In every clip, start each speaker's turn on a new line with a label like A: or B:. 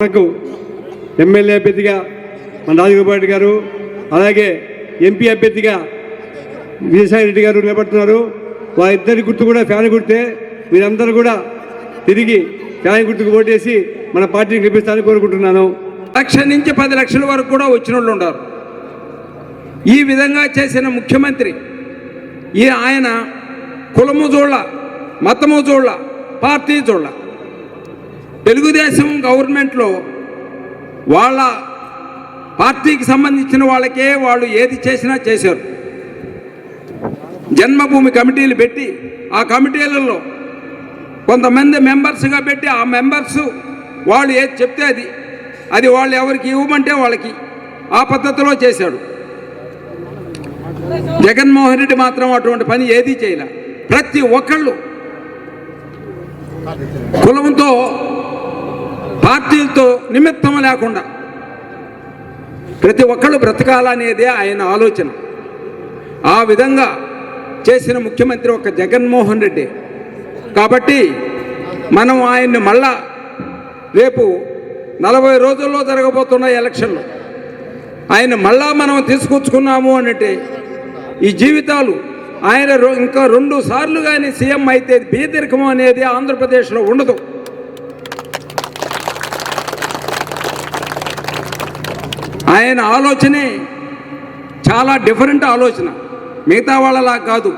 A: మనకు ఎమ్మెల్యే అభ్యర్థిగా మన రాజగోపాల్ గారు అలాగే ఎంపీ అభ్యర్థిగా విజయసాయి రెడ్డి గారు నిలబడుతున్నారు. వారిద్దరి గుర్తు కూడా ఫ్యాన్ గుర్తే మీరందరూ కూడా తిరిగి ఫ్యాన్ గుర్తుకు ఓటేసి మన పార్టీని గెలిపిస్తారని కోరుకుంటున్నాను.
B: లక్ష నుంచి పది లక్షల వరకు కూడా వచ్చిన వాళ్ళు ఉన్నారు ఈ విధంగా చేసిన ముఖ్యమంత్రి ఈ ఆయన కులము చూడ మతము చూడ పార్టీ చూడ తెలుగుదేశం గవర్నమెంట్లో వాళ్ళ పార్టీకి సంబంధించిన వాళ్ళకే వాళ్ళు ఏది చేసినా చేశారు. జన్మభూమి కమిటీలు పెట్టి ఆ కమిటీలలో కొంతమంది మెంబర్స్గా పెట్టి ఆ మెంబర్స్ వాళ్ళు ఏది చెప్తే అది అది వాళ్ళు ఎవరికి ఇవ్వమంటే వాళ్ళకి ఆ పద్ధతిలో చేశాడు. జగన్మోహన్ రెడ్డి మాత్రం అటువంటి పని ఏదీ చేయలే. ప్రతి ఒక్కళ్ళు కులంతో పార్టీలతో నిమిత్తం లేకుండా ప్రతి ఒక్కళ్ళు బ్రతకాలనేదే ఆయన ఆలోచన. ఆ విధంగా చేసిన ముఖ్యమంత్రి ఒక జగన్మోహన్ రెడ్డి. కాబట్టి మనం ఆయన్ని మళ్ళా రేపు నలభై రోజుల్లో జరగబోతున్న ఎలక్షన్లు. ఆయన మళ్ళా మనం తీసుకొచ్చుకున్నాము అంటే ఈ జీవితాలు ఆయన ఇంకా రెండు సార్లు కానీ సీఎం అయితే బీదరికం అనేది ఆంధ్రప్రదేశ్లో ఉండదు. ఆయన ఆలోచనే చాలా డిఫరెంట్ ఆలోచన. మిగతా వాళ్ళలా కాదు.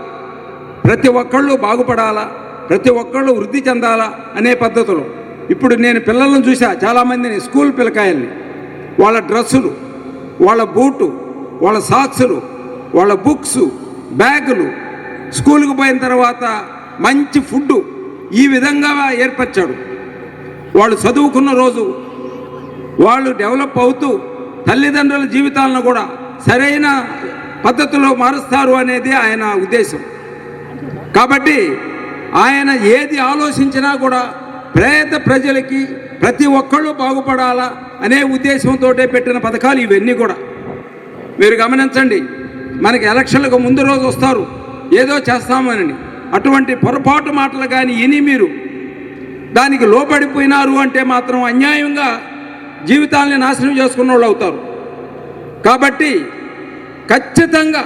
B: ప్రతి ఒక్కళ్ళు బాగుపడాలా? ప్రతి ఒక్కళ్ళు వృద్ధి చెందాలా? అనే పద్ధతిలో. ఇప్పుడు నేను పిల్లలను చూసా. చాలామందిని స్కూల్ పిల్లకాయల్ని. వాళ్ళ డ్రెస్సులు వాళ్ళ బూటు వాళ్ళ సాక్సులు వాళ్ళ బుక్స్ బ్యాగులు. స్కూల్కి పోయిన తర్వాత మంచి ఫుడ్ ఈ విధంగా ఏర్పరిచాడు. వాళ్ళు చదువుకున్న రోజు వాళ్ళు డెవలప్ అవుతూ తల్లిదండ్రుల జీవితాలను కూడా సరైన పద్ధతిలో మారుస్తారు అనేది ఆయన ఉద్దేశం. కాబట్టి ఆయన ఏది ఆలోచించినా కూడా పేద ప్రజలకి ప్రతి ఒక్కళ్ళు బాగుపడాలా అనే ఉద్దేశంతో పెట్టిన పథకాలు ఇవన్నీ కూడా. మీరు గమనించండి మనకి ఎలక్షన్లకు ముందు రోజు వస్తారు ఏదో చేస్తామని అటువంటి పొరపాటు మాటలు కానీ ఇని మీరు దానికి లోపడిపోయినారు అంటే మాత్రం అన్యాయంగా జీవితాల్ని నాశనం చేసుకున్న వాళ్ళు అవుతారు. కాబట్టి ఖచ్చితంగా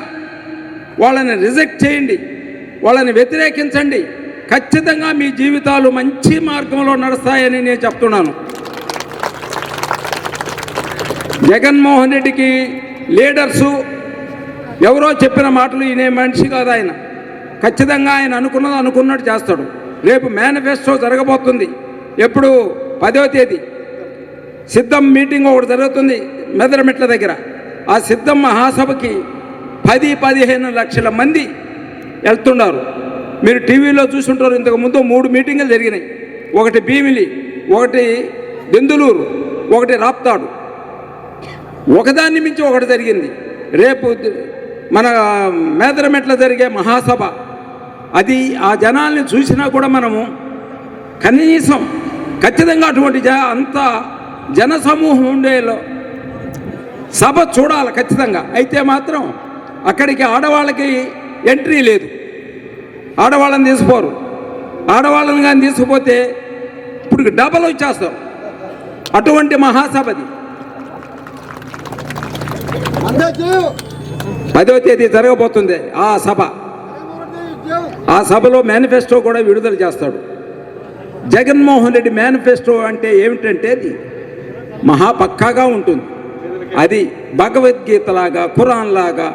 B: వాళ్ళని రిజెక్ట్ చేయండి. వాళ్ళని వ్యతిరేకించండి. ఖచ్చితంగా మీ జీవితాలు మంచి మార్గంలో నడుస్తాయని నేను చెప్తున్నాను. జగన్మోహన్ రెడ్డికి లీడర్సు ఎవరో చెప్పిన మాటలు ఈయన మనిషి కాదు ఆయన. ఖచ్చితంగా ఆయన అనుకున్నది అనుకున్నట్టు చేస్తాడు. రేపు మేనిఫెస్టో జరగబోతుంది. ఎప్పుడు? పదో తేదీ. సిద్ధం మీటింగ్ ఒకటి జరుగుతుంది మెదరమెట్ల దగ్గర. ఆ సిద్ధం మహాసభకి పది పదిహేను లక్షల మంది వెళ్తున్నారు. మీరు టీవీలో చూసుంటారు ఇంతకు ముందు మూడు మీటింగులు జరిగినాయి. ఒకటి భీమిలి ఒకటి దెందులూరు ఒకటి రాప్తాడు. ఒకదాన్ని మించి ఒకటి జరిగింది. రేపు మన మేదరమెట్ల జరిగే మహాసభ. అది ఆ జనాల్ని చూసినా కూడా మనము కనీసం ఖచ్చితంగా అటువంటి జ అంత జనసమూహం ఉండేలో సభ చూడాలి ఖచ్చితంగా. అయితే మాత్రం అక్కడికి ఆడవాళ్ళకి ఎంట్రీ లేదు. ఆడవాళ్ళని తీసుకోరు ఆడవాళ్ళని కానీ తీసుకుపోతే ఇప్పుడు డబల్ వచ్చేస్తారు అటువంటి మహాసభది పదో తేదీ జరగబోతుంది ఆ సభ. ఆ సభలో మేనిఫెస్టో కూడా విడుదల చేస్తాడు. జగన్మోహన్ రెడ్డి మేనిఫెస్టో అంటే ఏమిటంటే అది మహా పక్కాగా ఉంటుంది. అది భగవద్గీతలాగా ఖురాన్ లాగా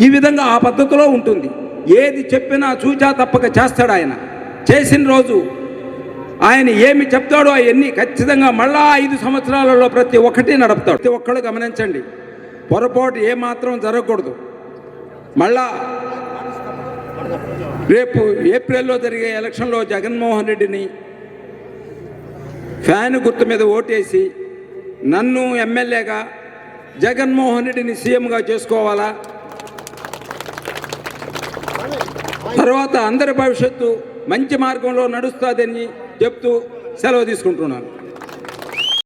B: ఈ విధంగా ఆ పద్ధతిలో ఉంటుంది. ఏది చెప్పినా చూచా తప్పక చేస్తాడు ఆయన. చేసిన రోజు ఆయన ఏమి చెప్తాడో అవన్నీ ఖచ్చితంగా మళ్ళా ఐదు సంవత్సరాలలో ప్రతి ఒక్కటి నడుపుతాడు. ప్రతి ఒక్కళ్ళు గమనించండి. పొరపాటు ఏమాత్రం జరగకూడదు. మళ్ళా రేపు ఏప్రిల్లో జరిగే ఎలక్షన్లో జగన్మోహన్ రెడ్డిని ఫ్యాన్ గుర్తు మీద ఓటేసి నన్ను ఎమ్మెల్యేగా జగన్మోహన్ రెడ్డిని సీఎంగా చేసుకోవాలా? తర్వాత అందరి భవిష్యత్తు మంచి మార్గంలో నడుస్తుందని చెప్తూ సెలవు తీసుకుంటున్నాను.